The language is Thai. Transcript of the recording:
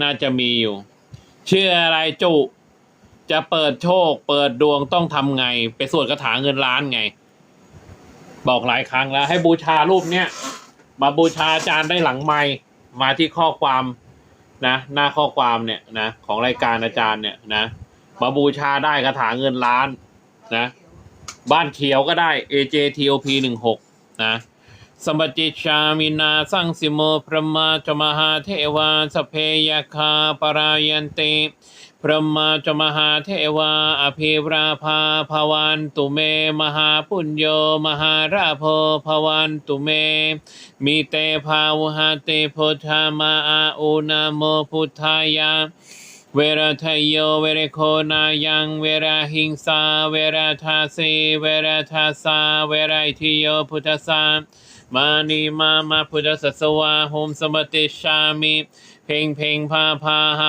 น่าจะมีอยู่เชื่ออะไรจุ จะเปิดโชค เปิดดวงต้องทำไง ไปสวดคาถาเงินล้านไง บอกหลายครั้งแล้ว ให้บูชารูปเนี้ยมาบูชาอาจารย์ได้หลังไมมาที่ข้อความนะ หน้าข้อความเนี่ยนะของรายการอาจารย์เนี่ยนะมาบูชาได้คาถาเงินล้านนะ บ้านเขียวก็ได้ AJTOP หนึ่งหกนะ สมจิชามินาสังสิโมพระมาจมหาเทวาสเพยคาปรายันติพระมาจมหาเทวาอภิราภาภวันตุเม มหาปุญโยมหาราโพภวันตุเม มีเตภาวหาเตพุทธามาอาอุนาโมพุทธายาเวรทยโยเวรโคนายังเวราหิงสาเวราทาสีเวราทาสาเวราทิโยพุทธสา มานีมามาพุทธสัสวาโฮมสมติชามิ เพ่งเพ่งพาพาหา